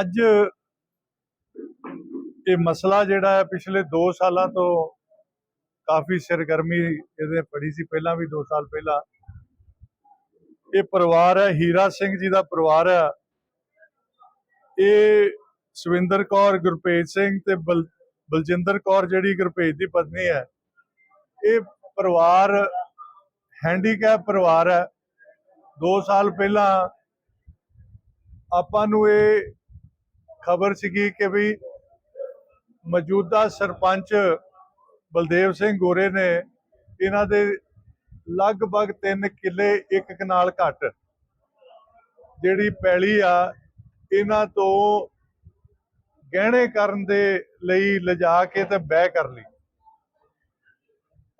ਅੱਜ ਇਹ ਮਸਲਾ ਜਿਹੜਾ ਹੈ, ਪਿਛਲੇ 2 ਸਾਲਾਂ ਤੋਂ ਕਾਫੀ ਸਰਗਰਮੀ ਇਹਦੇ ਪੜੀ ਸੀ, ਪਹਿਲਾਂ ਵੀ 2 ਸਾਲ ਪਹਿਲਾਂ। ਇਹ ਪਰਿਵਾਰ ਹੈ, ਹੀਰਾ ਸਿੰਘ ਜੀ ਦਾ ਪਰਿਵਾਰ ਹੈ। ਇਹ ਸਵਿੰਦਰ ਕੌਰ, ਗੁਰਪ੍ਰੀਤ ਸਿੰਘ ਤੇ ਬਲ- ਬਲਜਿੰਦਰ ਕੌਰ ਜਿਹੜੀ ਗੁਰਪ੍ਰੀਤ ਦੀ ਪਤਨੀ ਹੈ। ਇਹ ਪਰਿਵਾਰ ਹੈਂਡੀਕੈਪ ਪਰਿਵਾਰ ਹੈ। 2 ਸਾਲ ਪਹਿਲਾਂ ਆਪਾਂ ਨੂੰ ਇਹ ਖਬਰ ਸੀਗੀ ਕਿ ਵੀ ਮੌਜੂਦਾ ਸਰਪੰਚ ਬਲਦੇਵ ਸਿੰਘ ਗੋਰੇ ਨੇ ਇਹਨਾਂ ਦੇ ਲਗਭਗ 3 ਕਿੱਲੇ ਇੱਕ ਕਨਾਲ ਘੱਟ ਜਿਹੜੀ ਪੈਲੀ ਆ, ਇਹਨਾਂ ਤੋਂ ਗਹਿਣੇ ਕਰਨ ਦੇ ਲਈ ਲਿਜਾ ਕੇ ਤੇ ਬਹਿ ਕਰ ਲਈ।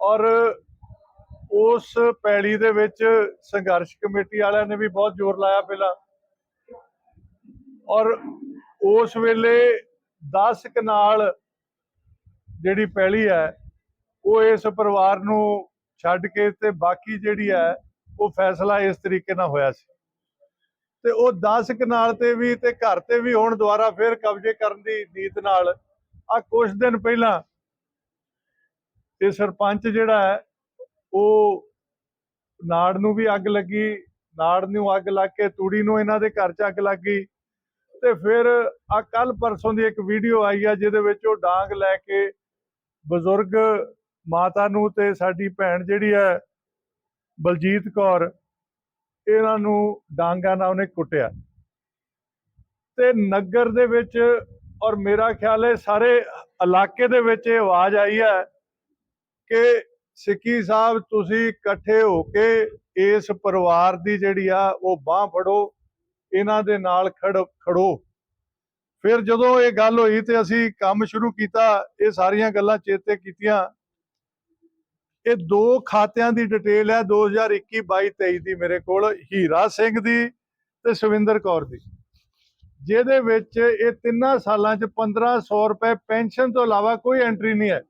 ਔਰ ਉਸ ਪੈਲੀ ਦੇ ਵਿੱਚ ਸੰਘਰਸ਼ ਕਮੇਟੀ ਵਾਲਿਆਂ ਨੇ ਵੀ ਬਹੁਤ ਜ਼ੋਰ ਲਾਇਆ ਪਹਿਲਾਂ। ਔਰ ਉਸ ਵੇਲੇ 10 ਕਨਾਲ ਜਿਹੜੀ ਪੈਲੀ ਹੈ, ਉਹ ਇਸ ਪਰਿਵਾਰ ਨੂੰ ਛੱਡ ਕੇ ਤੇ ਬਾਕੀ ਜਿਹੜੀ ਹੈ, ਉਹ ਫੈਸਲਾ ਇਸ ਤਰੀਕੇ ਨਾਲ ਹੋਇਆ ਸੀ। ਤੇ ਉਹ 10 ਕਨਾਲ ਤੇ ਵੀ ਤੇ ਘਰ ਤੇ ਵੀ ਹੁਣ ਦੁਬਾਰਾ ਫਿਰ ਕਬਜ਼ੇ ਕਰਨ ਦੀ ਨੀਤ ਨਾਲ ਆ ਕੁਝ ਦਿਨ ਪਹਿਲਾਂ ਇਹ ਸਰਪੰਚ ਜਿਹੜਾ ਹੈ, ਉਹ ਨਾੜ ਨੂੰ ਵੀ ਅੱਗ ਲੱਗੀ, ਨਾੜ ਨੂੰ ਅੱਗ ਲੱਗ ਕੇ, ਤੂੜੀ ਨੂੰ ਇਹਨਾਂ ਦੇ ਘਰ 'ਚ ਅੱਗ ਲੱਗ ਗਈ। ਤੇ ਫਿਰ ਆ ਕੱਲ ਪਰਸੋਂ ਦੀ ਇੱਕ ਵੀਡੀਓ ਆਈ ਆ, ਜਿਹਦੇ ਵਿੱਚ ਉਹ ਡਾਂਗ ਲੈ ਕੇ ਬਜ਼ੁਰਗ ਮਾਤਾ ਨੂੰ ਤੇ ਸਾਡੀ ਭੈਣ ਜਿਹੜੀ ਹੈ, ਬਲਜੀਤ ਕੌਰ, ਇਹਨਾਂ ਨੂੰ ਡਾਂਗਾ ਨਾਲ ਉਹਨੇ ਕੁੱਟਿਆ। ਤੇ ਨਗਰ ਦੇ ਵਿੱਚ ਔਰ ਮੇਰਾ ਖਿਆਲ ਹੈ ਸਾਰੇ ਇਲਾਕੇ ਦੇ ਵਿੱਚ ਇਹ ਆਵਾਜ਼ ਆਈ ਹੈ ਕਿ ਸਿੱਕੀ ਸਾਹਿਬ ਤੁਸੀਂ ਇਕੱਠੇ ਹੋ ਕੇ ਇਸ ਪਰਿਵਾਰ ਦੀ ਜਿਹੜੀ ਆ, ਉਹ ਬਾਹ ਫੜੋ। ਇਹਨਾਂ ਦੇ ਨਾਲ ਖੜ, ਖੜੋ। ਫਿਰ ਜਦੋਂ ਇਹ ਗੱਲ ਹੋਈ ਤੇ ਅਸੀਂ ਕੰਮ ਸ਼ੁਰੂ ਕੀਤਾ, ਇਹ ਸਾਰੀਆਂ ਗੱਲਾਂ ਚੇਤੇ ਕੀਤੀਆਂ। ਇਹ ਦੋ ਖਾਤਿਆਂ ਦੀ ਡਿਟੇਲ ਹੈ 2021 22 23 ਦੀ ਮੇਰੇ ਕੋਲ, ਹੀਰਾ ਸਿੰਘ ਦੀ ਤੇ ਸੁਵਿੰਦਰ ਕੌਰ ਦੀ। ਜਿਹਦੇ ਵਿੱਚ ਇਹ ਤਿੰਨਾਂ ਸਾਲਾਂ 'ਚ 1500 ਰੁਪਏ ਪੈਨਸ਼ਨ ਤੋਂ ਇਲਾਵਾ ਕੋਈ ਐਂਟਰੀ ਨਹੀਂ ਹੈ।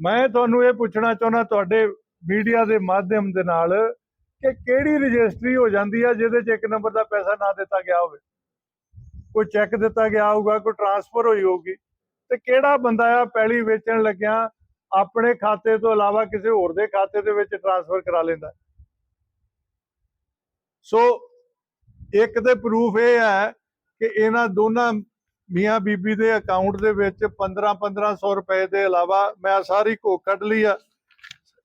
ਮੈਂ ਤੁਹਾਨੂੰ ਇਹ ਪੁੱਛਣਾ ਚਾਹੁੰਦਾ, ਤੁਹਾਡੇ ਮੀਡੀਆ ਦੇ ਮਾਧਿਅਮ ਦੇ ਨਾਲ ਕਿ ਕਿਹੜੀ ਰਜਿਸਟਰੀ ਹੋ ਜਾਂਦੀ ਹੈ ਜਿਹਦੇ 'ਚ ਇੱਕ ਨੰਬਰ ਦਾ ਪੈਸਾ ਨਾ ਦਿੱਤਾ ਗਿਆ ਹੋਵੇ। ਕੋਈ ਚੈੱਕ ਦਿੱਤਾ ਗਿਆ ਹੋਊਗਾ, ਕੋਈ ਟਰਾਂਸਫਰ ਹੋਈ ਹੋਊਗੀ। ਤੇ ਕਿਹੜਾ ਬੰਦਾ ਆ ਪੈਲੀ ਵੇਚਣ ਲੱਗਿਆ, ਆਪਣੇ ਖਾਤੇ ਤੋਂ ਇਲਾਵਾ ਕਿਸੇ ਹੋਰ ਦੇ ਖਾਤੇ ਦੇ ਵਿੱਚ ਟਰਾਂਸਫਰ ਕਰਾ ਲੈਂਦਾ। ਸੋ ਇੱਕ ਤੇ ਪ੍ਰੂਫ ਇਹ ਹੈ ਕਿ ਇਹਨਾਂ ਦੋਨਾਂ ਮੀਆਂ ਬੀਬੀ ਦੇ ਅਕਾਊਂਟ ਦੇ ਵਿੱਚ 15 1500 ਰੁਪਏ ਦੇ ਇਲਾਵਾ ਮੈਂ ਸਾਰੀ ਕੋ ਕੱਢ ਲਈ ਆ।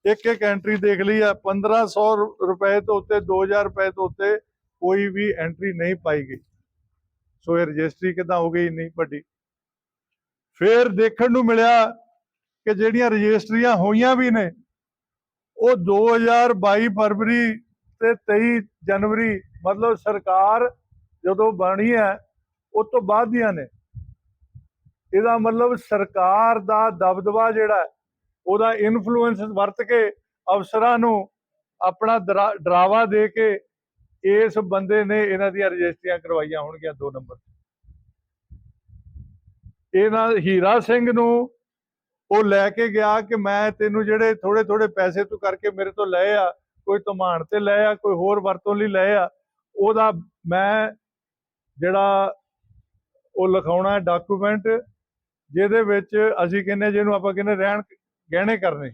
ਇੱਕ ਇੱਕ ਐਂਟਰੀ ਦੇਖ ਲਈ ਆ 1500 ਰੁਪਏ ਤੋਂ ਉੱਤੇ 2000 ਰੁਪਏ ਤੋਂ ਉੱਤੇ ਕੋਈ ਵੀ ਐਂਟਰੀ ਨਹੀਂ ਪਾਈ ਗਈ। ਸੋ ਇਹ ਰਜਿਸਟਰੀ ਕਿਦਾਂ ਹੋ ਗਈ ਨਹੀਂ ਵੱਡੀ? ਫਿਰ ਦੇਖਣ ਨੂੰ ਮਿਲਿਆ ਕਿ ਜਿਹੜੀਆਂ ਰਜਿਸਟਰੀਆਂ ਹੋਈਆਂ ਵੀ ਨੇ, ਉਹ 2022 ਫਰਵਰੀ ਤੇ 23 ਜਨਵਰੀ, ਮਤਲਬ ਸਰਕਾਰ ਜਦੋਂ ਬਣੀ ਹੈ ਉਸ ਤੋਂ ਬਾਅਦ ਦੀਆਂ ਨੇ। ਇਹਦਾ ਮਤਲਬ ਸਰਕਾਰ ਦਾ ਦਬਦਬਾ ਜਿਹੜਾ ਉਹਦਾ ਇਨਫਲੂਐਂਸ ਵਰਤ ਕੇ ਅਫਸਰਾਂ ਨੂੰ ਆਪਣਾ ਡਰਾਵਾ ਦੇ ਕੇ ਇਸ ਬੰਦੇ ਨੇ ਇਹਨਾਂ ਦੀਆਂ ਰਜਿਸਟਰੀਆਂ ਕਰਵਾਈਆਂ ਹੋਣਗੀਆਂ ਦੋ ਨੰਬਰ ਇਹਨਾਂ ਹੀਰਾ ਸਿੰਘ ਨੂੰ ਉਹ ਲੈ ਕੇ ਗਿਆ ਕਿ ਮੈਂ ਤੈਨੂੰ ਜਿਹੜੇ ਥੋੜੇ ਥੋੜੇ ਪੈਸੇ ਤੂੰ ਕਰਕੇ ਮੇਰੇ ਤੋਂ ਲਏ ਆ, ਕੋਈ ਧਮਾਨ ਤੇ ਲਏ ਆ, ਕੋਈ ਹੋਰ ਵਰਤੋਂ ਲਈ ਲਏ ਆ, ਉਹਦਾ ਮੈਂ ਜਿਹੜਾ ਉਹ ਲਿਖਾਉਣਾ ਹੈ ਡਾਕੂਮੈਂਟ ਜਿਹਦੇ ਵਿੱਚ ਅਸੀਂ ਕਹਿੰਦੇ ਜਿਹਨੂੰ ਆਪਾਂ ਕਹਿੰਦੇ ਰਹਿਣ ਗਹਿਣੇ ਕਰਨੇ।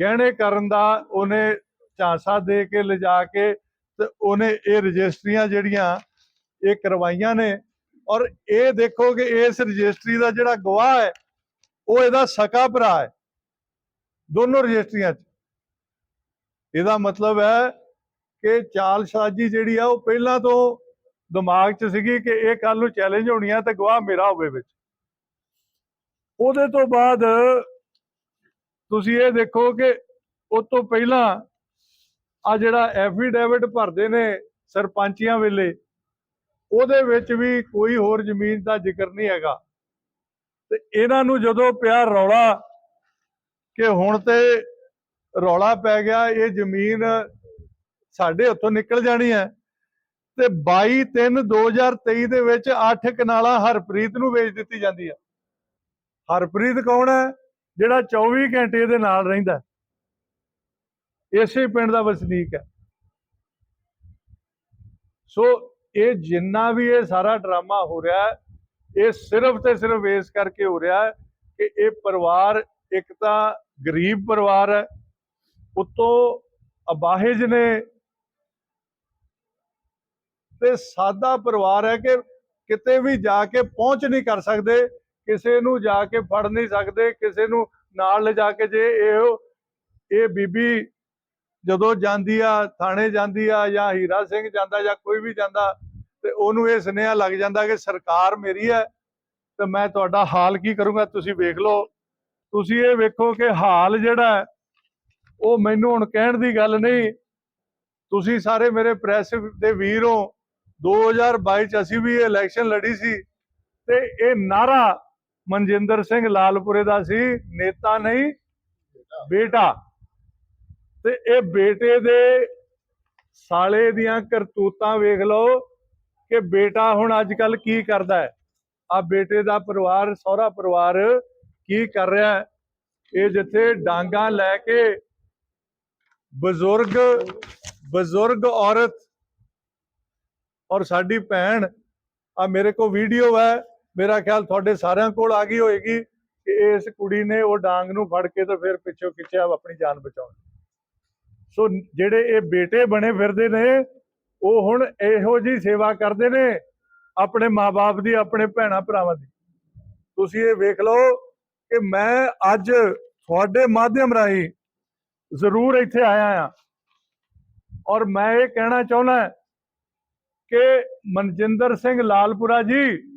ਗਹਿਣੇ ਕਰਨ ਦਾ ਉਹਨੇ ਝਾਂਸਾ ਦੇ ਕੇ ਲਿਜਾ ਕੇ ਤੇ ਉਹਨੇ ਇਹ ਰਜਿਸਟਰੀਆਂ ਜਿਹੜੀਆਂ ਇਹ ਕਰਵਾਈਆਂ ਨੇ ਔਰ ਇਹ ਦੇਖੋ ਕਿ ਇਸ ਰਜਿਸਟਰੀ ਦਾ ਜਿਹੜਾ ਗਵਾਹ ਹੈ, ਉਹ ਇਹਦਾ ਸਕਾ ਭਰਾ ਹੈ। ਦੋਨੋਂ ਰਜਿਸਟਰੀਆਂ 'ਚ। ਇਹਦਾ ਮਤਲਬ ਹੈ ਕਿ ਚਾਲ ਚਾਲਸ਼ਾਜੀ ਜਿਹੜੀ ਆ, ਉਹ ਪਹਿਲਾਂ ਤੋਂ ਦਿਮਾਗ 'ਚ ਸੀਗੀ ਕਿ ਇਹ ਕੱਲ ਨੂੰ ਚੈਲੰਜ ਹੋਣੀ ਆ ਤੇ ਗਵਾਹ ਮੇਰਾ ਹੋਵੇ ਵਿੱਚ। ਉਹਦੇ ਤੋਂ ਬਾਅਦ ਤੁਸੀਂ ਇਹ ਦੇਖੋ ਕਿ ਉਸ ਤੋਂ ਪਹਿਲਾਂ ਆ ਜਿਹੜਾ ਐਫੀਡੇਵਿਟ ਭਰਦੇ ਨੇ ਸਰਪੰਚੀਆਂ ਵੇਲੇ, ਉਹਦੇ ਵਿੱਚ ਵੀ ਕੋਈ ਹੋਰ ਜ਼ਮੀਨ ਦਾ ਜ਼ਿਕਰ ਨਹੀਂ ਹੈਗਾ। ਤੇ ਇਹਨਾਂ ਨੂੰ ਜਦੋਂ ਪਿਆ ਰੌਲਾ ਕਿ ਹੁਣ ਤੇ ਰੌਲਾ ਪੈ ਗਿਆ, ਇਹ ਜ਼ਮੀਨ ਸਾਡੇ ਹੱਥੋਂ ਨਿਕਲ ਜਾਣੀ ਹੈ, ਤੇ 22 3 2023 ਦੇ ਵਿੱਚ 8 ਕਨਾਲਾਂ ਹਰਪ੍ਰੀਤ ਨੂੰ ਵੇਚ ਦਿੱਤੀ ਜਾਂਦੀ ਹੈ। ਹਰਪ੍ਰੀਤ ਕੌਣ ਹੈ? ਜਿਹੜਾ 24 ਘੰਟੇ ਇਹਦੇ ਨਾਲ ਰਹਿੰਦਾ ਇਸੇ ਪਿੰਡ ਦਾ ਵਸਨੀਕ ਹੈ। ਸੋ ਇਹ ਜਿੰਨਾ ਵੀ ਇਹ ਸਾਰਾ ਡਰਾਮਾ ਹੋ ਰਿਹਾ ਇਹ ਸਿਰਫ ਤੇ ਸਿਰਫ ਇਸ ਕਰਕੇ ਹੋ ਰਿਹਾ ਕਿ ਇਹ ਪਰਿਵਾਰ ਇੱਕ ਤਾਂ ਗਰੀਬ ਪਰਿਵਾਰ ਹੈ, ਉਤੋਂ ਅਬਾਹਿਜ ਨੇ ਤੇ ਸਾਦਾ ਪਰਿਵਾਰ ਹੈ ਕਿ ਕਿਤੇ ਵੀ ਜਾ ਕੇ ਪਹੁੰਚ ਨਹੀਂ ਕਰ ਸਕਦੇ। ਕਿਸੇ ਨੂੰ ਜਾ ਕੇ ਫੜ ਨਹੀਂ ਸਕਦੇ, ਕਿਸੇ ਨੂੰ ਨਾਲ ਲਿਜਾ ਕੇ ਜੇ ਇਹ ਇਹ ਬੀਬੀ ਜਦੋਂ ਜਾਂਦੀ ਆ, ਥਾਣੇ ਜਾਂਦੀ ਆ ਜਾਂ ਹੀਰਾ ਸਿੰਘ ਜਾਂਦਾ ਜਾਂ ਕੋਈ ਵੀ ਜਾਂਦਾ ਤੇ ਉਹਨੂੰ ਇਹ ਸੁਨੇਹਾ ਲੱਗ ਜਾਂਦਾ ਕਿ ਸਰਕਾਰ ਮੇਰੀ ਹੈ ਤੇ ਮੈਂ ਤੁਹਾਡਾ ਹਾਲ ਕੀ ਕਰੂੰਗਾ, ਤੁਸੀਂ ਵੇਖ ਲਓ। ਤੁਸੀਂ ਇਹ ਵੇਖੋ ਕਿ ਹਾਲ ਜਿਹੜਾ ਉਹ ਮੈਨੂੰ ਹੁਣ ਕਹਿਣ ਦੀ ਗੱਲ ਨਹੀਂ। ਤੁਸੀਂ ਸਾਰੇ ਮੇਰੇ ਪ੍ਰੈਸ ਦੇ ਵੀਰ ਹੋ। 2022 ਚ ਅਸੀਂ ਵੀ ਇਹ ਇਲੈਕਸ਼ਨ ਲੜੀ ਸੀ ਤੇ ਇਹ ਨਾਰਾ ਮਨਜਿੰਦਰ ਸਿੰਘ ਲਾਲਪੁਰੇ ਦਾ ਸੀ, ਨੇਤਾ ਨਹੀਂ, ਬੇਟਾ। ਤੇ ਇਹ ਬੇਟੇ ਦੇ ਸਾਲੇ ਦੀਆਂ ਕਰਤੂਤਾਂ ਵੇਖ ਲਓ ਕਿ ਬੇਟਾ ਹੁਣ ਅੱਜ ਕੱਲ ਕੀ ਕਰਦਾ ਹੈ। ਆ ਬੇਟੇ ਦਾ ਪਰਿਵਾਰ, ਸਹੁਰਾ ਪਰਿਵਾਰ ਕੀ ਕਰ ਰਿਹਾ ਹੈ? ਇਹ ਜਿੱਥੇ ਡਾਂਗਾ ਲੈ ਕੇ ਬਜ਼ੁਰਗ ਬਜ਼ੁਰਗ ਔਰਤ ਔਰ ਸਾਡੀ ਭੈਣ ਆ ਮੇਰੇ ਕੋਲ ਵੀਡੀਓ ਹੈ। ਮੇਰਾ ਖਿਆਲ ਤੁਹਾਡੇ ਸਾਰਿਆਂ ਕੋਲ ਆ ਗਈ ਹੋਏਗੀ ਕਿ ਇਸ ਕੁੜੀ ਨੇ ਉਹ ਡਾਂਗ ਨੂੰ ਫੜ ਕੇ ਤੇ ਫਿਰ ਪਿੱਛੋਂ ਖਿੱਚਿਆ ਆਪਣੀ ਜਾਨ ਬਚਾਉਣ। ਸੋ ਜਿਹੜੇ ਇਹ ਬੇਟੇ ਬਣੇ ਫਿਰਦੇ ਨੇ, ਉਹ ਹੁਣ ਇਹੋ ਜੀ ਸੇਵਾ ਕਰਦੇ ਨੇ ਆਪਣੇ ਮਾਪੇ ਦੀ, ਆਪਣੇ ਭੈਣਾ ਭਰਾਵਾਂ ਦੀ। ਤੁਸੀਂ ਇਹ ਵੇਖ ਲਓ ਕਿ ਮੈਂ ਅੱਜ ਤੁਹਾਡੇ ਮਾਧਿਅਮ ਰਾਹੀਂ ਜ਼ਰੂਰ ਇੱਥੇ ਆਇਆ ਆ ਔਰ ਮੈਂ ਇਹ ਕਹਿਣਾ ਚਾਹੁੰਦਾ ਕਿ ਮਨਜਿੰਦਰ ਸਿੰਘ ਲਾਲਪੁਰਾ ਜੀ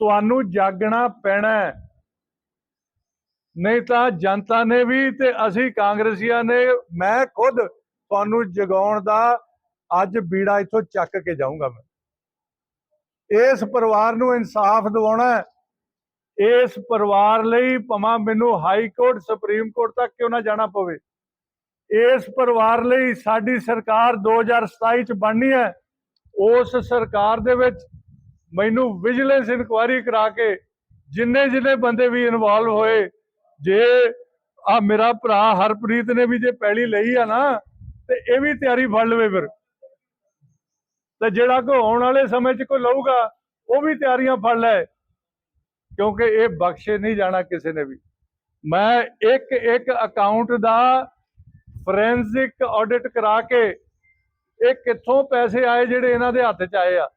ਤੁਹਾਨੂੰ ਜਾਗਣਾ ਪੈਣਾ ਨਹੀਂ ਤਾਂ ਜਨਤਾ ਨੇ ਵੀ ਤੇ ਅਸੀਂ ਕਾਂਗਰਸੀਆਂ ਨੇ, ਮੈਂ ਖੁਦ ਤੁਹਾਨੂੰ ਜਗਾਉਣ ਦਾ ਅੱਜ ਬੀੜਾ ਇੱਥੋਂ ਚੱਕ ਕੇ ਜਾਊਂਗਾ ਮੈਂ। ਇਸ ਪਰਿਵਾਰ ਨੂੰ ਇਨਸਾਫ ਦਿਵਾਉਣਾ ਇਸ ਪਰਿਵਾਰ ਲਈ ਭਵਾਂ ਮੈਨੂੰ ਹਾਈ ਕੋਰਟ, ਸੁਪਰੀਮ ਕੋਰਟ ਤੱਕ ਕਿਉਂ ਨਾ ਜਾਣਾ ਪਵੇ। ਇਸ ਪਰਿਵਾਰ ਲਈ ਸਾਡੀ ਸਰਕਾਰ 2027 ਚ ਬਣਨੀ ਹੈ। ਉਸ ਸਰਕਾਰ ਦੇ ਵਿੱਚ ਮੈਨੂੰ ਵਿਜੀਲੈਂਸ ਇਨਕੁਆਇਰੀ ਕਰਾ ਕੇ ਜਿੰਨੇ ਜਿੰਨੇ ਬੰਦੇ ਵੀ ਇਨਵੋਲਵ ਹੋਏ, ਜੇ ਆ ਮੇਰਾ ਭਰਾ ਹਰਪ੍ਰੀਤ ਨੇ ਵੀ ਜੇ ਪੈਲੀ ਲਈ ਆ ਨਾ, ਤੇ ਇਹ ਵੀ ਤਿਆਰੀ ਫੜ ਲਵੇ ਫਿਰ। ਤੇ ਜਿਹੜਾ ਕੋ ਆਉਣ ਵਾਲੇ ਸਮੇਂ 'ਚ ਕੋਈ ਲਊਗਾ, ਉਹ ਵੀ ਤਿਆਰੀਆਂ ਫੜ ਲੈ। ਕਿਉਂਕਿ ਇਹ ਬਖਸ਼ੇ ਨਹੀਂ ਜਾਣਾ ਕਿਸੇ ਨੇ ਵੀ। ਮੈਂ ਇੱਕ ਇੱਕ ਅਕਾਊਂਟ ਦਾ ਫੋਰੈਂਸਿਕ ਆਡਿਟ ਕਰਾ ਕੇ ਇਹ ਕਿੱਥੋਂ ਪੈਸੇ ਆਏ ਜਿਹੜੇ ਇਹਨਾਂ ਦੇ ਹੱਥ 'ਚ ਆਏ ਆ?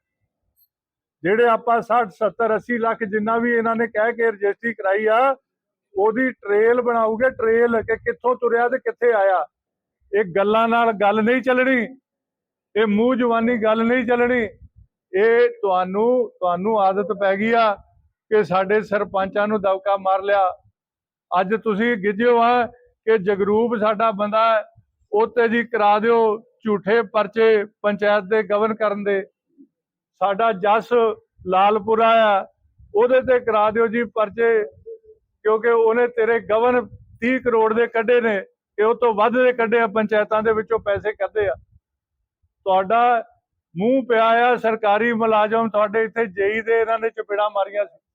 ਜਿਹੜੇ ਆਪਾਂ 60 70 80 ਲੱਖ ਜਿੰਨਾ ਵੀ ਇਹਨਾਂ ਨੇ ਕਹਿ ਕੇ ਰਜਿਸਟਰੀ ਕਰਾਈ ਆ, ਉਹਦੀ ਟ੍ਰੇਲ ਬਣਾਉਗੇ ਟ੍ਰੇਲ ਕਿ ਕਿੱਥੋਂ ਤੁਰਿਆ ਤੇ ਕਿੱਥੇ ਆਇਆ। ਇਹ ਗੱਲਾਂ ਨਾਲ ਗੱਲ ਨਹੀਂ ਚੱਲਣੀ, ਇਹ ਮੂੰਹ ਜਵਾਨੀ ਗੱਲ ਨਹੀਂ ਚੱਲਣੀ। ਇਹ ਤੁਹਾਨੂੰ ਤੁਹਾਨੂੰ ਆਦਤ ਪੈ ਗਈ ਆ ਕਿ ਸਾਡੇ ਸਰਪੰਚਾਂ ਨੂੰ ਦਬਕਾ ਮਾਰ ਲਿਆ। ਅੱਜ ਤੁਸੀਂ ਗਿੱਜਿਓ ਆ ਕਿ ਜਗਰੂਪ ਸਾਡਾ ਬੰਦਾ ਉਹ ਤੇ ਜੀ ਕਰਾ ਦਿਓ ਝੂਠੇ ਪਰਚੇ ਪੰਚਾਇਤ ਦੇ ਗਵਰਨ ਕਰਨ ਦੇ। ਸਾਡਾ ਜਸ ਲਾਲਪੁਰਾ ਆ, ਉਹਦੇ ਤੇ ਕਰਾ ਦਿਓ ਜੀ ਪਰਚੇ, ਕਿਉਂਕਿ ਉਹਨੇ ਤੇਰੇ ਗਵਨ 30 ਕਰੋੜ ਦੇ ਕੱਢੇ ਨੇ, ਤੇ ਉਹ ਤੋਂ ਵੱਧ ਦੇ ਕੱਢੇ ਆ, ਪੰਚਾਇਤਾਂ ਦੇ ਵਿੱਚੋਂ ਪੈਸੇ ਕੱਢੇ ਆ। ਤੁਹਾਡਾ ਮੂੰਹ ਪਿਆ ਆ, ਸਰਕਾਰੀ ਮੁਲਾਜ਼ਮ ਤੁਹਾਡੇ ਇੱਥੇ ਜੇਈ ਦੇ ਇਹਨਾਂ ਨੇ ਚਪੇੜਾ ਮਾਰੀਆਂ ਸੀ।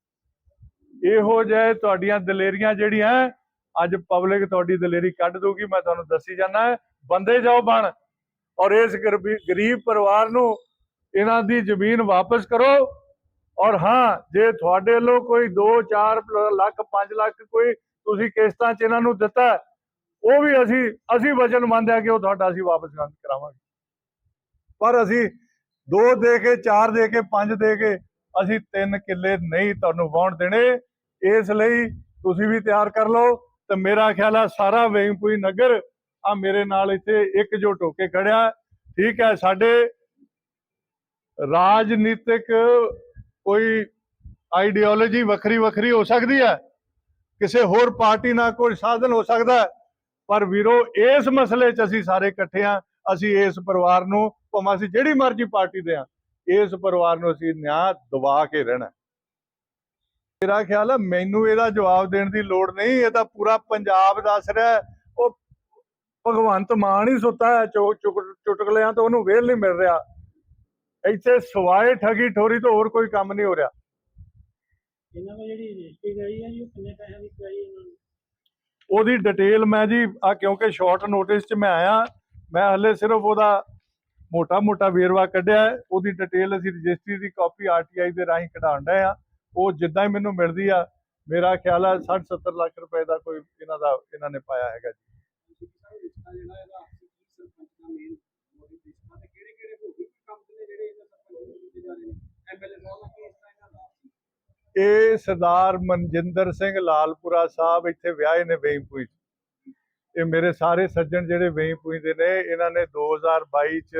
ਇਹੋ ਜਿਹੇ ਤੁਹਾਡੀਆਂ ਦਲੇਰੀਆਂ ਜਿਹੜੀਆਂ, ਅੱਜ ਪਬਲਿਕ ਤੁਹਾਡੀ ਦਲੇਰੀ ਕੱਢ ਦੂਗੀ ਮੈਂ ਤੁਹਾਨੂੰ ਦੱਸੀ ਜਾਣਾ ਬੰਦੇ ਜਾਓ ਬਣ। ਔਰ ਇਸ ਗਰੀਬੀ- ਗਰੀਬ ਪਰਿਵਾਰ ਨੂੰ ਇਹਨਾਂ ਦੀ ਜ਼ਮੀਨ ਵਾਪਸ ਕਰੋ। ਔਰ ਹਾਂ, ਜੇ ਤੁਹਾਡੇ ਵੱਲੋਂ ਕੋਈ 2 4 ਲੱਖ 5 ਲੱਖ ਕੋਈ ਤੁਸੀਂ ਕਿਸ਼ਤਾਂ ਚ ਇਹਨਾਂ ਨੂੰ ਦਿੱਤਾ ਉਹ ਵੀ ਅਸੀਂ ਅਸੀਂ ਵਚਨ ਮੰਨਦੇ ਆ ਕਿ ਉਹ ਤੁਹਾਡਾ ਅਸੀਂ ਵਾਪਸ ਕਰਾਵਾਂਗੇ। ਪਰ ਅਸੀਂ 2 ਦੇ ਕੇ 4 ਦੇ ਕੇ 5 ਦੇ ਕੇ ਅਸੀਂ 3 ਕਿੱਲੇ ਨਹੀਂ ਤੁਹਾਨੂੰ ਵਾਹੁਣ ਦੇਣੇ। ਇਸ ਲਈ ਤੁਸੀਂ ਵੀ ਤਿਆਰ ਕਰ ਲਓ। ਤੇ ਮੇਰਾ ਖਿਆਲ ਆ ਸਾਰਾ ਵੇਂਪੂਈ ਨਗਰ ਆ ਮੇਰੇ ਨਾਲ ਇੱਥੇ ਇੱਕ ਜੋ ਟੋਕੇ ਖੜਿਆ। ਠੀਕ ਹੈ, ਸਾਡੇ ਰਾਜਨੀਤਿਕ ਕੋਈ ਆਈਡੀਓਲੋਜੀ ਵੱਖਰੀ ਵੱਖਰੀ ਹੋ ਸਕਦੀ ਹੈ। ਕਿਸੇ ਹੋਰ ਪਾਰਟੀ ਨਾਲ ਕੋਈ ਸਾਧਨ ਹੋ ਸਕਦਾ ਪਰ ਵੀਰੋ, ਇਸ ਮਸਲੇ 'ਚ ਅਸੀਂ ਸਾਰੇ ਇਕੱਠੇ ਆ ਅਸੀਂ ਇਸ ਪਰਿਵਾਰ ਨੂੰ, ਭਾਵੇਂ ਅਸੀਂ ਜਿਹੜੀ ਮਰਜ਼ੀ ਪਾਰਟੀ ਦੇ ਆ ਇਸ ਪਰਿਵਾਰ ਨੂੰ ਅਸੀਂ ਨਿਆਂ ਦਵਾ ਕੇ ਰਹਿਣਾ ਮੇਰਾ ਖਿਆਲ ਹੈ, ਮੈਨੂੰ ਇਹਦਾ ਜਵਾਬ ਦੇਣ ਦੀ ਲੋੜ ਨਹੀਂ। ਇਹ ਤਾਂ ਪੂਰਾ ਪੰਜਾਬ ਦੱਸ ਰਿਹਾ ਉਹ ਭਗਵੰਤ ਮਾਨ ਹੀ ਸੁੱਤਾ ਹੈ। ਚੁ- ਚੁ- ਚੁਟਕਲਿਆਂ ਤੋਂ ਉਹਨੂੰ ਵੇਲ ਨਹੀਂ ਮਿਲ ਰਿਹਾ। ਇੱਥੇ ਸਵਾਏ ਠਗੀ ਠੋਰੀ ਤੋਂ ਹੋਰ ਕੋਈ ਕੰਮ ਨਹੀਂ ਹੋ ਰਿਹਾ। ਇਹਨਾਂ ਕੋਲ ਜਿਹੜੀ ਰਜਿਸਟਰੀ ਕਰਾਈ ਹੈ ਜੀ ਉਹ ਕਿੰਨੇ ਪੈਸਿਆਂ ਦੀ ਕਰਾਈ ਇਹਨਾਂ ਨੇ? ਉਹਦੀ ਡਿਟੇਲ ਮੈਂ ਜੀ ਆ ਕਿਉਂਕਿ ਸ਼ਾਰਟ ਨੋਟਿਸ 'ਚ ਮੈਂ ਆਇਆ ਮੈਂ ਹਲੇ ਸਿਰਫ ਉਹਦਾ ਮੋਟਾ-ਮੋਟਾ ਵੇਰਵਾ ਕੱਢਿਆ ਹੈ। ਉਹਦੀ ਡਿਟੇਲ ਅਸੀਂ ਰਜਿਸਟਰੀ ਦੀ ਕਾਪੀ ਆਰਟੀਆਈ ਦੇ ਰਾਹੀਂ ਕਢਾਉਣ ਡਏ ਆ ਉਹ ਜਿੱਦਾਂ ਹੀ ਮੈਨੂੰ ਮਿਲਦੀ ਆ ਮੇਰਾ ਖਿਆਲ ਆ 60-70 ਲੱਖ ਰੁਪਏ ਦਾ ਕੋਈ ਇਹਨਾਂ ਦਾ ਇਹਨਾਂ ਨੇ ਪਾਇਆ ਹੈਗਾ ਜੀ ਰਿਸ਼ਤਾ ਜਿਹੜਾ ਇਹਦਾ ਆਪਸੀ ਕੀ ਸਰਪੰਚ ਦਾ ਮੇਨ ਮੋਦੀ ਰਿਸ਼ਤਾ ਤੇ ਕਿਹੜੇ ਕਿਹੜੇ ਹੋਰ ਵੀ ਕੰਮ ਨੇ ਜਿਹੜੇ ਇਹਦਾ ਸਰਪੰਚ ਨੂੰ ਦਿੱਤੇ ਜਾ ਰਹੇ ਨੇ ਐਮਐਲਏ ਸਾਹਿਬ ਦਾ ਕੀ ਇਸ ਤਰ੍ਹਾਂ ਇਹਨਾਂ ਦਾ ਆਪਸੀ ਇਹ ਸਰਦਾਰ ਮਨਜਿੰਦਰ ਸਿੰਘ ਲਾਲਪੁਰਾ ਸਾਹਿਬ ਇੱਥੇ ਵਿਆਹੇ ਨੇ ਵੇਈਪੂਈ 'ਚ। ਇਹ ਮੇਰੇ ਸਾਰੇ ਸੱਜਣ ਜਿਹੜੇ ਵੇਈਪੂਈ ਦੇ ਨੇ, ਇਹਨਾਂ ਨੇ 2022 ਚ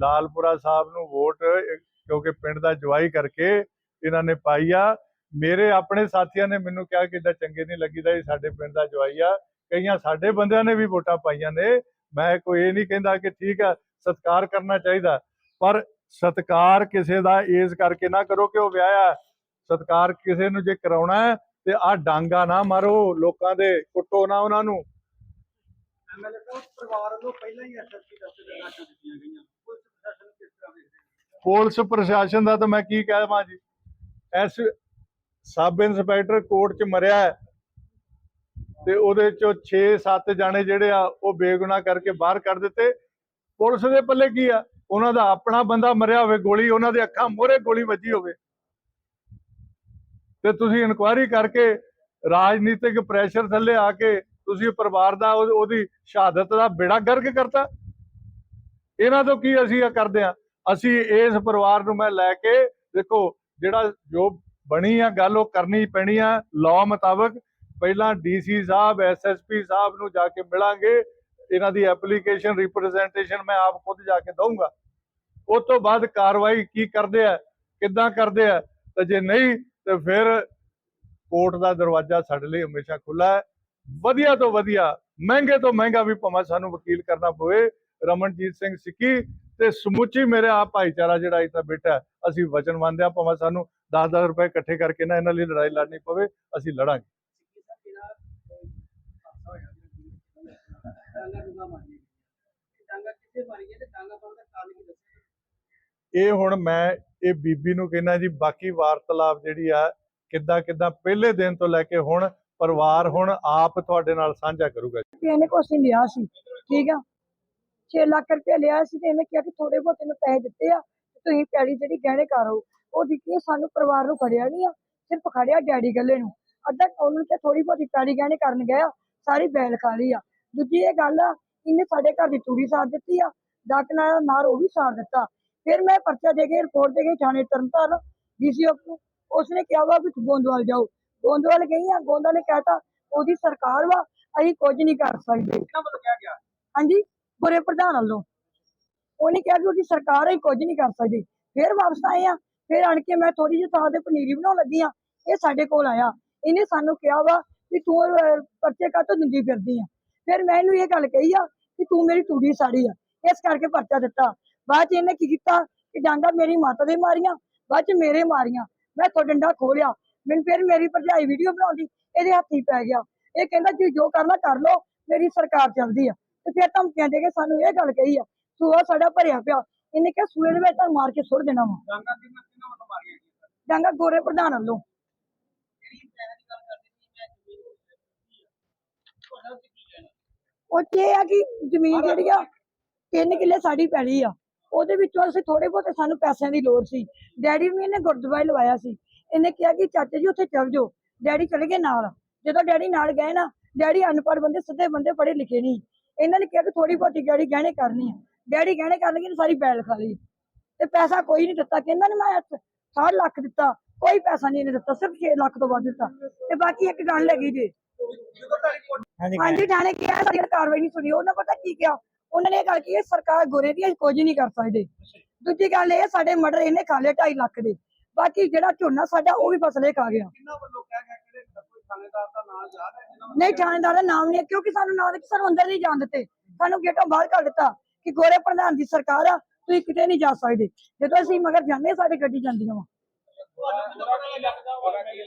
ਲਾਲਪੁਰਾ ਸਾਹਿਬ ਨੂੰ ਵੋਟ ਕਿਉਂਕਿ ਪਿੰਡ ਦਾ ਜਵਾਈ ਕਰਕੇ ਇਹਨਾਂ ਨੇ ਪਾਈ ਆ। ਮੇਰੇ ਆਪਣੇ ਸਾਥੀਆਂ ਨੇ ਮੈਨੂੰ ਕਿਹਾ ਕਿ ਇਦਾਂ ਚੰਗੇ ਨਹੀਂ ਲੱਗੀਦਾ, ਇਹ ਸਾਡੇ ਪਿੰਡ ਦਾ ਜਵਾਈ ਆ। ਕਈਆਂ ਸਾਡੇ ਬੰਦਿਆਂ ਨੇ ਵੀ ਵੋਟਾਂ ਪਾਈਆਂ ਨੇ। ਮੈਂ ਕੋਈ ਇਹ ਨਹੀਂ ਕਹਿੰਦਾ ਕਿ ਠੀਕ ਆ, ਸਤਿਕਾਰ ਕਰਨਾ ਚਾਹੀਦਾ, ਪਰ ਸਤਿਕਾਰ ਕਿਸੇ ਦਾ ਇਸ ਕਰਕੇ ਨਾ ਕਰੋ ਕਿ ਉਹ ਵਿਆਹਿਆ। ਹੈ। ਸਤਿਕਾਰ ਕਿਸੇ ਨੂੰ ਜੇ ਕਰਾਉਣਾ ਹੈ ਤੇ ਆ ਡਾਂਗਾ ਨਾ ਮਾਰੋ ਲੋਕਾਂ ਦੇ ਕੁੱਟੋ ਨਾ ਉਹਨਾਂ ਨੂੰ। ਐਮਐਲਏ ਸਾਹਿਬ ਪਰਿਵਾਰ ਵੱਲੋਂ ਪਹਿਲਾਂ ਹੀ ਐਸਐਸਪੀ ਦਫ਼ਤਰ ਦੇ ਲਾਸ਼ਾਂ ਦਿੱਤੀਆਂ ਗਈਆਂ। ਪੁਲਿਸ ਪ੍ਰਸ਼ਾਸਨ ਨੂੰ ਕਿਸ ਤਰ੍ਹਾਂ ਵੇਖਦੇ ਨੇ ਪੁਲਿਸ ਪ੍ਰਸ਼ਾਸਨ ਦਾ ਤਾਂ ਮੈਂ ਕੀ ਕਹਾਂ G S sub inspector court 'ਚ ਮਰਿਆ ਹੈ ਤੇ ਉਹਦੇ ਚੋਂ 6-7 ਜਾਣੇ ਜਿਹੜੇ ਆ ਉਹ ਬੇਗੁਨਾਹ ਕਰਕੇ ਬਾਹਰ ਕੱਢ ਦਿੱਤੇ। ਪੁਲਿਸ ਦੇ ਪੱਲੇ ਕੀ ਆ? ਉਹਨਾਂ ਦਾ ਆਪਣਾ ਬੰਦਾ ਮਰਿਆ ਹੋਵੇ ਗੋਲੀ ਉਹਨਾਂ ਦੇ ਅੱਖਾਂ ਮੋਹਰੇ ਗੋਲੀ ਵੱਜੀ ਹੋਵੇ। ਤੇ ਤੁਸੀਂ ਇਨਕੁਆਇਰੀ ਕਰਕੇ ਰਾਜਨੀਤਿਕ ਪ੍ਰੈਸ਼ਰ ਥੱਲੇ ਆ ਕੇ ਤੁਸੀਂ ਪਰਿਵਾਰ ਦਾ ਉਹਦੀ ਸ਼ਹਾਦਤ ਦਾ ਬੇੜਾ ਗਰਕ ਕਰਤਾ। ਇਹਨਾਂ ਤੋਂ ਕੀ ਅਸੀਂ ਇਹ ਕਰਦੇ ਆ ਅਸੀਂ ਇਸ ਪਰਿਵਾਰ ਨੂੰ ਮੈਂ ਲੈ ਕੇ ਦੇਖੋ, ਜਿਹੜਾ ਜੋ ਬਣੀ ਆ ਗੱਲ ਉਹ ਕਰਨੀ ਪੈਣੀ ਆ। ਲਾਅ ਮੁਤਾਬਕ ਪਹਿਲਾਂ ਡੀਸੀ ਸਾਹਿਬ ਐਸਐਸਪੀ ਸਾਹਿਬ ਨੂੰ ਜਾ ਕੇ ਮਿਲਾਂਗੇ। ਇਹਨਾਂ ਦੀ ਐਪਲੀਕੇਸ਼ਨ ਰਿਪਰੈਜ਼ੈਂਟੇਸ਼ਨ ਮੈਂ ਆਪ ਖੁਦ ਜਾ ਕੇ ਦਊਂਗਾ। ਉਸ ਤੋਂ ਬਾਅਦ ਕਾਰਵਾਈ ਕੀ ਕਰਦੇ ਆ, ਕਿੱਦਾਂ ਕਰਦੇ ਆ? ਤੇ ਜੇ ਨਹੀਂ ਤੇ ਫਿਰ ਕੋਰਟ ਦਾ ਦਰਵਾਜ਼ਾ ਸਾਡੇ ਲਈ ਹਮੇਸ਼ਾ ਖੁੱਲਾ ਹੈ। ਵਧੀਆ ਤੋਂ ਵਧੀਆ, ਮਹਿੰਗੇ ਤੋਂ ਮਹਿੰਗਾ ਵੀ ਭਾਵੇਂ ਸਾਨੂੰ ਵਕੀਲ ਕਰਨਾ ਪਵੇ, ਰਮਨਜੀਤ ਸਿੰਘ ਸਿੱਕੀ ਤੇ ਸਮੁੱਚੀ ਮੇਰੇ ਆ ਭਾਈਚਾਰਾ ਜਿਹੜਾ ਇੱਥੇ ਬੈਠਾ ਅਸੀਂ ਵਚਨਬੰਦ ਆ ਭਾਵੇਂ ਸਾਨੂੰ 10-10 ਰੁਪਏ ਇਕੱਠੇ ਕਰਕੇ ਨਾ ਇਹਨਾਂ ਲਈ ਲੜਾਈ ਲੜਨੀ ਪਵੇ, ਅਸੀਂ ਲੜਾਂਗੇ। ਇਹ ਹੁਣ ਮੈਂ ਇਹ ਬੀਬੀ ਨੂੰ ਕਹਿੰਦਾ ਜੀ, ਬਾਕੀ ਵਾਰਤਾਲਾਪ ਜਿਹੜੀ ਆ, ਕਿੱਦਾਂ ਕਿੱਦਾਂ ਪਹਿਲੇ ਦਿਨ ਤੋਂ ਲੈ ਕੇ ਹੁਣ ਪਰਿਵਾਰ ਹੁਣ ਆਪ ਤੁਹਾਡੇ ਨਾਲ ਸਾਂਝਾ ਕਰੂਗਾ। ਕਿ ਇਹਨੇ ਕੁਛ ਨਹੀਂ ਲਿਆ ਸੀ, ਠੀਕ ਆ? 6 ਲੱਖ ਰੁਪਏ ਲਿਆ ਸੀ ਤੇ ਇਹਨੇ ਕਿਹਾ ਕਿ ਥੋੜੇ ਬਹੁਤ ਇਹਨੂੰ ਪੈਸੇ ਦਿੱਤੇ ਆ ਤੁਸੀਂ ਪੈੜੀ ਜਿਹੜੀ ਗਹਿਣੇ ਕਰੋ ਉਹ ਦਿੱਤੀ ਸਾਨੂੰ ਪਰਿਵਾਰ ਨੂੰ ਖੜਿਆ ਨਹੀਂ ਆ, ਸਿਰਫ ਖੜਿਆ ਡੈਡੀ ਗੱਲੇ ਨੂੰ। ਅੱਧਾ ਉਹਨੂੰ ਕਿ ਥੋੜੀ ਬਹੁਤੀ ਪੈੜੀ ਗਹਿਣੇ ਕਰਨ ਗਿਆ, ਸਾਰੀ ਬੈਲ ਖਾ ਲਈ ਆ। ਦੂਜੀ ਇਹ ਗੱਲ ਆ, ਇਹਨੇ ਸਾਡੇ ਘਰ ਦੀ ਤੂੜੀ ਸਾੜ ਦਿੱਤੀ ਆ ਡਾਕ ਨਾਲ ਉਹ ਵੀ ਸਾੜ ਦਿੱਤਾ। ਫਿਰ ਮੈਂ ਪਰਚਾ ਦੇ ਕੇ ਰਿਪੋਰਟ ਦੇ ਕੇ ਥਾਣੇ ਤਰਨਤਾਰਨ ਡੀਸੀਓ ਨੂੰ ਉਸਨੇ ਕਿਹਾ ਵਾ ਵੀ ਗੋਂਦਵਾਲ ਜਾਓ। ਗੋਂਦਵਾਲ ਗਈ ਆ ਗੋਂਦਵਾਲ ਨੇ ਕਹਿਤਾ ਉਹਦੀ ਸਰਕਾਰ ਵਾ ਅਸੀਂ ਕੁਝ ਨਹੀਂ ਕਰ ਸਕਦੇ। ਕਿਹਨਾਂ ਵੱਲੋਂ ਕਿਹਾ ਗਿਆ? ਹਾਂਜੀ ਬੁਰੇ ਪ੍ਰਧਾਨ ਵੱਲੋਂ। ਉਹਨੇ ਕਿਹਾ ਕਿ ਉਹਦੀ ਸਰਕਾਰ ਹੀ ਕੁਝ ਨਹੀਂ ਕਰ ਸਕਦੀ। ਫਿਰ ਵਾਪਸ ਆਏ ਆ ਫਿਰ ਆਣ ਕੇ ਮੈਂ ਥੋੜੀ ਜਿਹੀ ਥਾਂ ਤੇ ਪਨੀਰੀ ਬਣਾਉਣ ਲੱਗੀ ਆ ਇਹ ਸਾਡੇ ਕੋਲ ਆਇਆ। ਇਹਨੇ ਸਾਨੂੰ ਕਿਹਾ ਵਾ ਵੀ ਤੂੰ ਪਰਚੇ ਕਾਹਤੋਂ ਦਿੰਦੀ ਫਿਰਦੀ ਆ? ਫਿਰ ਮੈਂ ਇਹਨੂੰ ਇਹ ਗੱਲ ਕਹੀ ਆ ਕਿ ਤੂੰ ਮੇਰੀ ਟੂੜੀ ਸਾੜੀ ਆ। ਇਸ ਕਰਕੇ ਪਰਚਾ ਦਿੱਤਾ। ਬਾਅਦ ਚ ਇਹਨੇ ਕੀ ਕੀਤਾ ਕਿ ਡਾਂਗਾ ਮੇਰੀ ਮਾਤਾ ਦੇ ਮਾਰੀਆਂ ਬਾਅਦ ਚ ਮੇਰੇ ਮਾਰੀਆਂ। ਮੈਂ ਤੋਂ ਡੰਡਾ ਖੋਲਿਆ ਮੈਨੂੰ ਫਿਰ ਮੇਰੀ ਭਰਜਾਈ ਵੀਡੀਓ ਬਣਾਉਂਦੀ ਇਹਦੇ ਹੱਥੀ ਪੈ ਗਿਆ। ਇਹ ਕਹਿੰਦਾ ਜੀ ਜੋ ਕਰਨਾ ਕਰ ਲੋ ਮੇਰੀ ਸਰਕਾਰ ਚੱਲਦੀ ਆ। ਤੇ ਫਿਰ ਧਮਕੀਆਂ ਦੇ ਕੇ ਸਾਨੂੰ ਇਹ ਗੱਲ ਕਹੀ ਆ ਸੂਆ ਸਾਡਾ ਭਰਿਆ ਪਿਆ। ਇਹਨੇ ਕਿਹਾ ਸੂਏ ਦੇ ਵਿੱਚ ਤਾਂ ਮਾਰ ਕੇ ਸੁੱਟ ਦੇਣਾ ਵਾ। ਡਾਂਗਾ ਵੱਲੋਂ ਮਾਰੀਆਂ ਗੋਰੇ ਪ੍ਰਧਾਨ ਵੱਲੋਂ। ਉਹ ਇਹ ਆ ਕਿ ਜ਼ਮੀਨ ਜਿਹੜੀ ਆ ਤਿੰਨ ਕਿੱਲੇ ਸਾਡੀ ਪੈਲੀ ਆ। ਉਹਦੇ ਵਿੱਚੋਂ ਅਸੀਂ ਥੋੜੇ ਬਹੁਤੇ ਸਾਨੂੰ ਪੈਸਿਆਂ ਦੀ ਲੋੜ ਸੀ। ਡੈਡੀ ਨੂੰ ਇਹਨੇ ਗੁਰਦੁਆਰੇ ਲਵਾਇਆ ਸੀ। ਇਹਨੇ ਕਿਹਾ ਕਿ ਚਾਚਾ ਜੀ ਉੱਥੇ ਚੱਲ ਜਾਓ। ਡੈਡੀ ਚਲੇ ਗਏ ਨਾਲ। ਜਦੋਂ ਡੈਡੀ ਨਾਲ ਗਏ ਨਾ ਡੈਡੀ ਅਨਪੜ੍ਹ ਬੰਦੇ ਸਿੱਧੇ ਬੰਦੇ ਪੜ੍ਹੇ ਲਿਖੇ ਨਹੀਂ। ਇਹਨਾਂ ਨੇ ਕਿਹਾ ਕਿ ਥੋੜੀ ਬਹੁਤੀ ਗਾੜੀ ਗਹਿਣੇ ਕਰਨੀ ਆ। ਡੈਡੀ ਗਹਿਣੇ ਕਰਨ ਲੱਗੇ ਸਾਰੀ ਬੈਲ ਖਾ ਲਈ। ਤੇ ਪੈਸਾ ਕੋਈ ਨਹੀਂ ਦਿੱਤਾ। ਕਹਿੰਦਾ ਨੇ ਮੈਂ 60 ਲੱਖ ਦਿੱਤਾ। ਕੋਈ ਪੈਸਾ ਨਹੀਂ ਇਹਨੇ ਦਿੱਤਾ। ਸਿਰਫ 6 ਲੱਖ ਤੋਂ ਵੱਧ ਦਿੱਤਾ। ਤੇ ਬਾਕੀ ਇੱਕ ਗੱਲ ਹੈਗੀ ਜੀ। ਹਾਂਜੀ ਥਾਣੇ ਕਿਹਾ ਸਾਡੀ ਕਾਰਵਾਈ ਨਹੀਂ ਸੁਣੀ। ਉਹਨਾਂ ਪਤਾ ਕੀ ਕਿਹਾ? ਉਹਨਾਂ ਨੇ ਇਹ ਗੱਲ ਕੀ ਹੈ ਸਰਕਾਰ ਗੋਰੇ ਦੀ ਕੁਝ ਨਹੀਂ ਕਰ ਸਕਦੇ। ਦੂਜੀ ਗੱਲ ਇਹ ਸਾਡੇ ਮਟਰ ਇਹਨੇ ਖਾ ਲਏ 2.5 ਲੱਖ ਦੇ। ਬਾਕੀ ਜਿਹੜਾ ਝੋਨਾ ਸਾਡਾ ਉਹ ਵੀ ਫਸਲੇ ਖਾ ਗਿਆ। ਕਿਹਨਾਂ ਵੱਲੋਂ ਕਿਹਾ ਗਿਆ ਕਿਹੜੇ ਕੋਈ ਥਾਣੇਦਾਰ ਦਾ ਨਾਮ ਯਾਦ ਹੈ ਜਿਹਨਾਂ ਨਹੀਂ ਥਾਣੇਦਾਰ ਦਾ ਨਾਮ ਨਹੀਂ ਕਿਉਂਕਿ ਸਾਨੂੰ ਨਾਮ ਦੇ ਸਾਨੂੰ ਅੰਦਰ ਨਹੀਂ ਜਾਣ ਦਿੱਤੇ। ਸਾਨੂੰ ਗੇਟੋਂ ਬਾਹਰ ਕਰ ਦਿੱਤਾ ਕਿ ਗੋਰੇ ਪ੍ਰਧਾਨ ਦੀ ਸਰਕਾਰ ਆ ਤੁਸੀਂ ਕਿਤੇ ਨਹੀਂ ਜਾ ਸਕਦੇ। ਜਦੋਂ ਅਸੀਂ ਮਗਰ ਜਾਂਦੇ ਸਾਡੀ ਗੱਡੀ ਜਾਂਦੀਆਂ ਵਾ। ਕੀ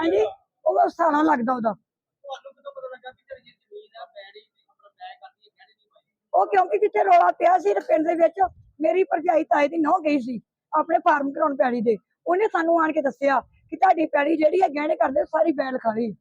ਹਾਂਜੀ। ਉਹ ਸਾਲਾ ਲੱਗਦਾ ਉਹਦਾ। ਤੁਹਾਨੂੰ ਕਿਦੋਂ ਪਤਾ ਲੱਗਾ ਕਿ ਜਿਹੜੀ ਜ਼ਮੀਨ ਆ ਪੈੜੀ ਮਤਲਬ ਮੈਂ ਕਰਦੀ ਹੈ ਕਹਿਣੀ ਨਹੀਂ ਪਾਈ ਉਹ ਕਿਉਂਕਿ ਜਿੱਥੇ ਰੌਲਾ ਪਿਆ ਸੀ ਪਿੰਡ ਦੇ ਵਿੱਚ ਮੇਰੀ ਭਰਜਾਈ ਤਾਏ ਦੀ ਨਹੁੰ ਗਈ ਸੀ, ਆਪਣੇ ਫਾਰਮ ਕਰਾਉਣ ਪੈੜੀ ਦੇ। ਉਹਨੇ ਸਾਨੂੰ ਆਣ ਕੇ ਦੱਸਿਆ ਕਿ ਤੁਹਾਡੀ ਪੈੜੀ ਜਿਹੜੀ ਹੈ, ਗਹਿਣੇ ਕਰਦੇ ਸਾਰੀ ਬੈਲ ਖਾ ਲਈ